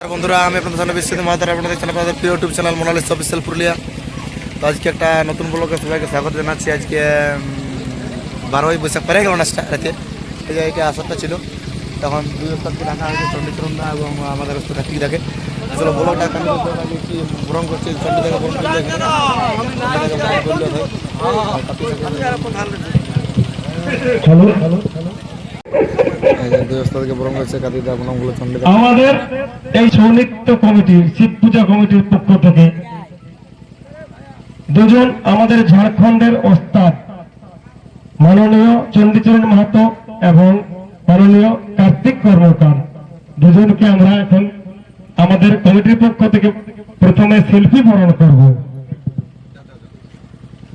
বন্ধুরা, আমি আপনাদের সামনে বিশ্বজিৎ মাহাতার আপনাদের চ্যানেল আপনাদের প্রিয় YouTube channel Monalis official Purulia. তো আজকে একটা নতুন ব্লগে সবাইকে স্বাগত জানাচ্ছি। আজকে বারোই বৈশাখ পরে গেল নাচটা রাতে। এই জায়গায় আসারটা ছিল। তখন দুই ওস্তাদকে ডাকা হয়েছে চণ্ডীচরণ এবং আমাদের ওস্তাদ কার্তিক দাকে। আসলে ব্লগটা হবে? বরং করছে? চণ্ডীদাকে আমাদের এই সৌনিত্য কমিটির শিব পূজা কমিটির পক্ষ থেকে দুজন আমাদের ঝাড়খণ্ডের ওস্তাদ, মাননীয় চণ্ডীচরণ মাহাতো এবং মাননীয় কার্তিক কর্মকার। দুজনকে আমরা এখন আমাদের কমিটির পক্ষ থেকে প্রথমে সেলফি বরণ করব।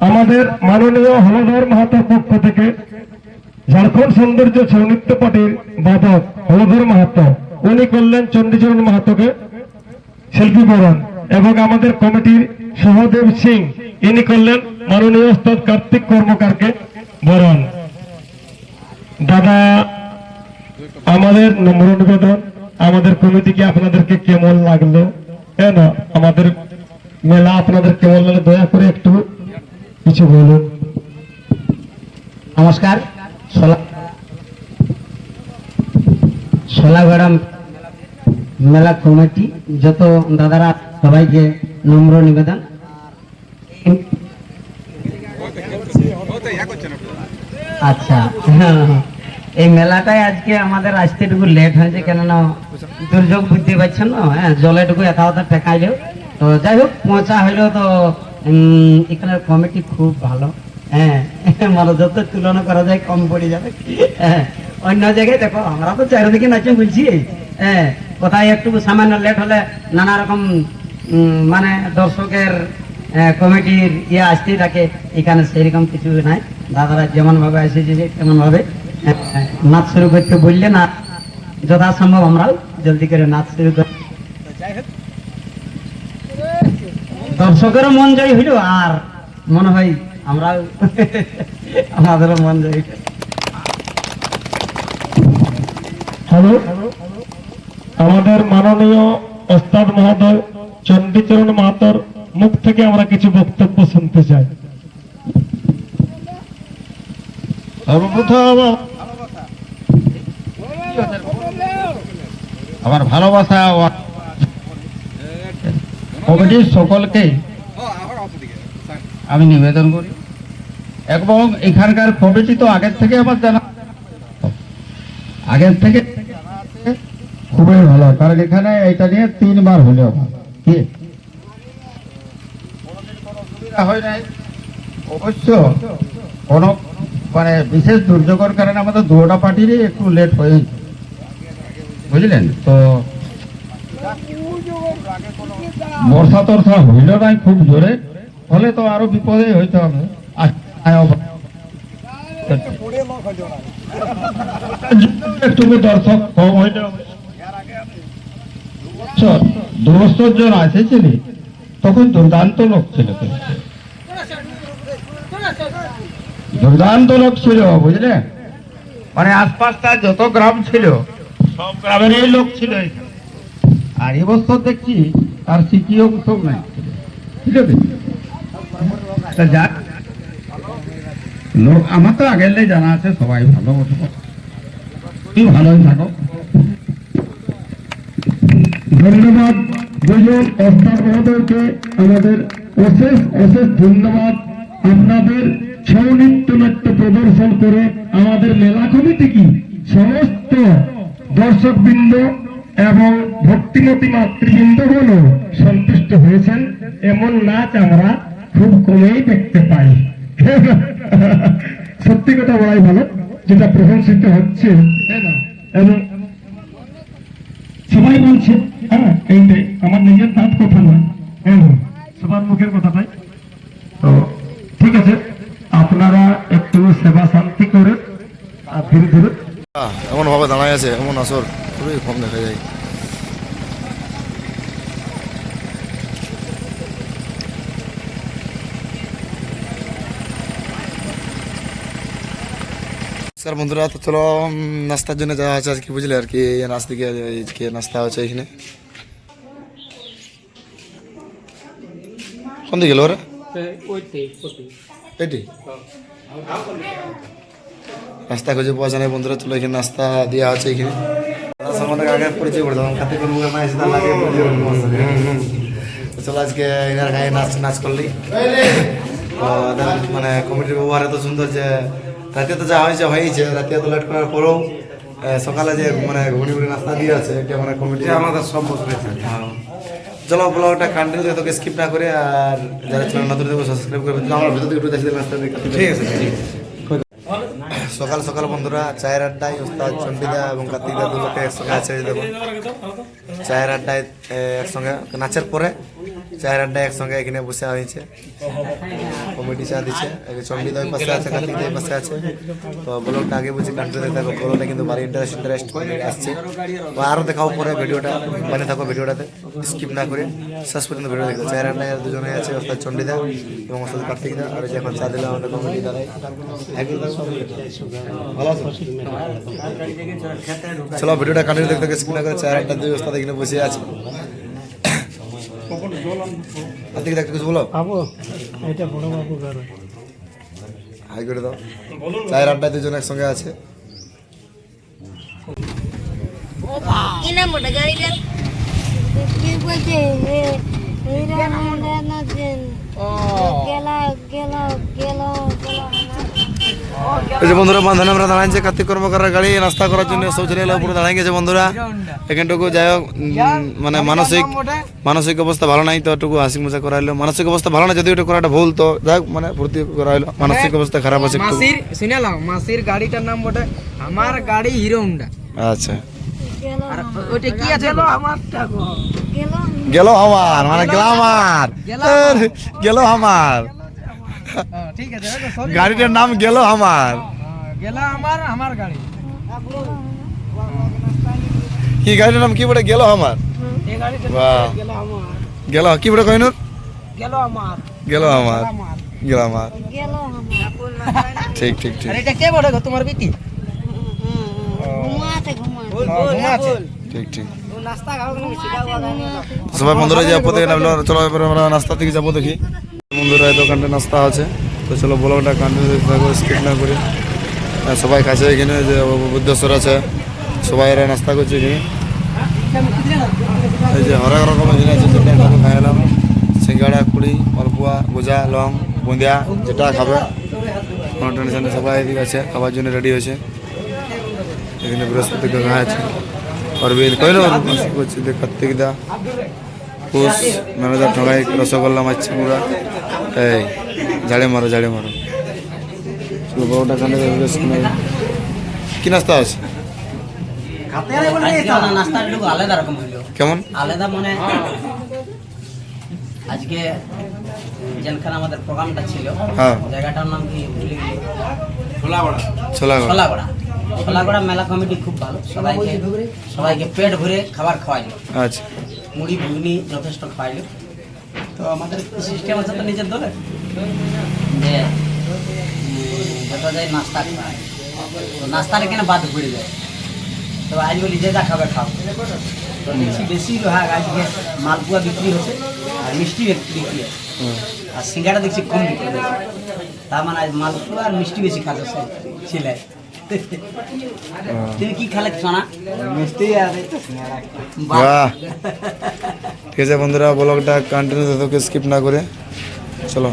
আমাদের মাননীয় হলধর মাহাতোর পক্ষ থেকে ঝাড়খণ্ড সৌন্দর্য সৌনিত্য পার্টির বাদক হলধর মাহাতো। উনি করলেন চণ্ডীচরণ মাহাতোকে শিল্পী বরণ এবং আমাদের কমিটির সহদেব সিং, ইনি করলেন মাননীয় ওস্তাদ কার্তিক কর্মকারকে বরণ। দাদা, আমাদের নম্র নিবেদন, আমাদের কমিটিকে আপনাদেরকে কেমন লাগল? কেন আমাদের মেলা আপনাদের কেমন লাগল? দয়া করে একটু কিছু বলুন। নমস্কার। সোলাগড়া মেলা কমিটি, যত দাদারা সবাইকে নম্র নিবেদন। আচ্ছা এই মেলাটাই আজকে আমাদের আসতে একটু লেট হয়েছে, কেননা দুর্যোগ বুঝতে পারছেন না হ্যাঁ জলেটুকু একা ওটা ঠেকাইলেও। তো যাই হোক, পৌঁছা হইলেও তো এখানের কমিটি খুব ভালো। হ্যাঁ মানে যত তুলনা করা যায় কম পড়ে যাবে। হ্যাঁ অন্য জায়গায় দেখো আমরা তো চারিদিকে নাচে বলছি। হ্যাঁ কোথায় একটু সামান্য লেট হলে নানা রকম মানে দর্শকের কমিটির ইয়ে আসতেই থাকে। এখানে সেরকম কিছু নাই। দাদারা যেমন ভাবে এসেছে তেমন ভাবে আহ, নাচ শুরু করতে বললে না যথাসম্ভব আমরাও জলদি করে নাচ শুরু করি। দর্শকেরও মন জয় হইল আর মনে হয় আমরাও আমাদেরও মন হইল হ্যালো? আমাদের মাননীয় ওস্তাদ মহোদয় চণ্ডীচরণ মাহাতোর মুখ থেকে আমরা কিছু বক্তব্য শুনতে চাই। সর্বপ্রথম আমার ভালোবাসা কমিটির সকলকে আমি নিবেদন করি। এবং এখানকার কমিটি তো আগের থেকে আমার জানা আগের থেকে খুবই ভালো, কারণ এখানে এটা নিয়ে তিনবার হলো কি? হয় নাই। অবশ্য কোনো মানে বিশেষ দুর্যোগের কারণে আমাদের দুটা পার্টিরই একটু লেট হয়ে বুঝলেন? তো বর্ষা টর্ষা হইল নাই খুব জোরে। হলে তো আরও বিপদে হইতে হবে। একটু দর্শক কম হইলে হবে। দু বছর জন এসেছিলি তখন দুর্দান্ত লোক ছিল দুর্দান্ত লোক ছিল, বুঝলে? মানে আশপাশটা যত গ্রাম ছিল, সব গ্রামেরই লোক ছিল। আর এবছর দেখছি তার সিটিও সব নাই। ঠিক আছে? যাক লোক, আমার তো আগের জানা আছে, সবাই ভালো তুই ভালোই থাকো। ধন্যবাদ দুজন মহোদয়কে আমাদের অশেষ অশেষ ধন্যবাদ। আপনাদের ছৌ নৃত্য নাট্য প্রদর্শন করে আমাদের মেলা কমিটি কি? সমস্ত দর্শকবৃন্দ এবং ভক্তিমতী মাতৃবৃন্দ হল সন্তুষ্ট হয়েছেন। এমন নাচ আমরা খুব কমেই দেখতে পাই। সত্যি কথা বলাই ভালো, যেটা প্রশংসিত হচ্ছে। এবং সবাই বলছে হ্যাঁ এইটাই আমার নিজের দাঁত কথা নয়। হ্যাঁ সবার মুখের কথা তাই। তো ঠিক আছে, আপনারা একটু সেবা শান্তি করে, আর ধীরে ধীরে এমন ভাবে দাঁড়ায় আছে, এমন আসর খুবই কম দেখা যায়। স্যার বন্ধুরা, তো চলো নাস্তার জন্য যাওয়া হচ্ছে আজকে, বুঝলে আর কি নাস্তিকে আজকে নাস্তা হচ্ছে এখানে। কোন দিকে গেলো ওরা? এটি? নাস্তা খুঁজে পাওয়া যায় বন্ধুরা, চলো এখানে নাস্তা দেওয়া আছে এখানে। সম্বন্ধে আগে পরিচয় করে দেবো করব লাগে চলো আজকে এনার গায়ে নাচ নাচ করলি। মানে কমিটির ব্যবহারে তো সুন্দর যে রাতে তো যা হয়েছে হয়েছে রাতে তো লেট করার পরেও সকালে যে মানে ঘুনি ঘুনি নাস্তা দিয়ে আছে এটা মানে কমিটি আমাদের সব বছরে চলো ব্লগটা কন্টিনিউ তোকে স্কিপ না করে আর যারা চ্যানেল নতুন দেখব সাবস্ক্রাইব করবে আমার ভিতর থেকে একটু দেখি নাস্তা দেখি। ঠিক আছে সকাল সকাল বন্ধুরা চায়ের আড্ডায় ওস্তাদ চন্ডিদা এবং কার্তিকদা দু লোকে একসঙ্গে আছে দেখো চায়ের আড্ডায় একসঙ্গে নাচের পরে চায়ের আড্ডায় একসঙ্গে এখানে বসে হয়েছে। কমিটি চা দিচ্ছে চন্ডিদা পাশে আছে কার্তিকদা ওই পাশে আছে। তো ব্লগটা আগে বুঝি দেখতে থাকো, ব্লগটা কিন্তু ভারী ইন্টারেস্ট ইন্টারেস্ট আসছে। আরও দেখাও পরে ভিডিওটা। বানিয়ে থাকো ভিডিওটাতে। স্কিপ না করে শেষ পর্যন্ত ভিডিও দেখো। চায়ের আড্ডায় আর দুজনে আছে ওস্তাদ চন্ডিদা এবং ওস্তাদ কার্তিকদা আর এই এখন চা দিলাম আমাদের কমিটি আছো? চলো ভিডিওটা কন্টিনিউ দেখতে স্কিপ না করে চায়ের আড্ডা দুই ওস্তাদ এখানে বসে আছে। কার্তিক দেখতে কিছু বলো। বাবু এটা বড় বাবু ঘর। হাই করে দাও। চায়ের আড্ডায় দুজন একসঙ্গে আছে। গাড়িটা কি বলছে এ না না দেন গেলা গেলা গেলা গেলা এই যে বন্ধুরা বান্ধব আমরা দাঁড়াইছে কার্তিক কর্মকারের গাড়ি নাস্তা করার জন্য এলা উপরে দাঁড়াই গেছে বন্ধুরা। এখানটুকু যাই হোক মানে মানসিক মানসিক অবস্থা ভালো নাই তো একটু হাসি মজা করাইলো। মানসিক অবস্থা ভালো না যদি এটা করাটা ভুল তো যাই হোক মানে ভর্তি করাইলো। মানসিক অবস্থা খারাপ আছে মাসির শুনে লাও মাসির গাড়িটার নাম বটে আমার গাড়ি হিরো হুন্ডা। আচ্ছা। গেলা আর ওইটা কি আছে? আমার গেলা গেল আমার মানে গেল আমার। এর, গেল আমার। ঠিক আছে ওই তো sorry। গাড়িটার নাম গেল আমার। হ্যাঁ, আমার আমার গাড়ি। কি গাড়িটার নাম কি বলে? গেল আমার। এই গেল কি বলে কইনুর গেল আমার। গেল আমার। আমার। গেল আমার। ঠিক ঠিক ঠিক। এটা কে গো? তোমার বিটি? ঠিক ঠিক। নাস্তা সবাই বন্ধুরা যে প্রত্যেকে নামলো। চলো এবার আমরা নাস্তার দিকে যাব দেখি। বন্ধুরা, এই দোকানটা নাস্তা আছে। তো চলো ব্লগটা কন্টিনিউ থাকো স্কিপ না করে। আর সবাই খাচ্ছে এখানে যে বুদ্ধেশ্বর আছে, সবাই এরা নাস্তা করছে এখানে। এই যে হরেক রকমের জিনিস আছে যেটা খাব খাই সিঙ্গাড়া, কুড়ি মালপুয়া গোজা, লং বুঁদিয়া যেটা খাবে। কোনো টেনশন সবাই এদিকে আছে, খাবার জন্য রেডি হয়েছে। এখানে বৃহস্পতি গ্রহ আছে। অরবিন্দ কইল কার্তিক দা। পুষ ম্যানেজার ঠগাই রসগোল্লা মারছে পুরা। এই ঝাড়ে মারো ঝাড়ে মারো। বড়টা কানে কি নাস্তা আছে? কেমন? আলাদা মানে আজকে যেখানে আমাদের প্রোগ্রামটা ছিল। হ্যাঁ। জায়গাটার নাম কি ভুলে গেলি ছোলা ছোলাগড়া। ছোলাগড়া মেলা কমিটি খুব ভালো। সবাইকে সবাইকে পেট ভরে খাবার খাওয়াই। আচ্ছা। মুড়ি, ঘুগনি যথেষ্ট খাওয়াইলো তো আমাদের সিস্টেম আছে তো নিজের দলে? যে যত যায় নাস্তা খায়। তো নাস্তার এখানে বাদ পড়ে যায়। তো আজ বলি, যে যা খাবে খাও। তো দেখছি বেশি লোহাগ আজকে মালপুয়া বিক্রি হচ্ছে, আর মিষ্টি বিক্রি হুম। আর সিঙ্গাড়া দেখছি কম বিক্রি হচ্ছে। তার মানে আজ মালপুয়া আর মিষ্টি বেশি খাচ্ছে ছেলে। বাহ। ঠিক আছে বন্ধুরা ব্লগটা কন্টিনিউ দেখো স্কিপ না করে। চলো।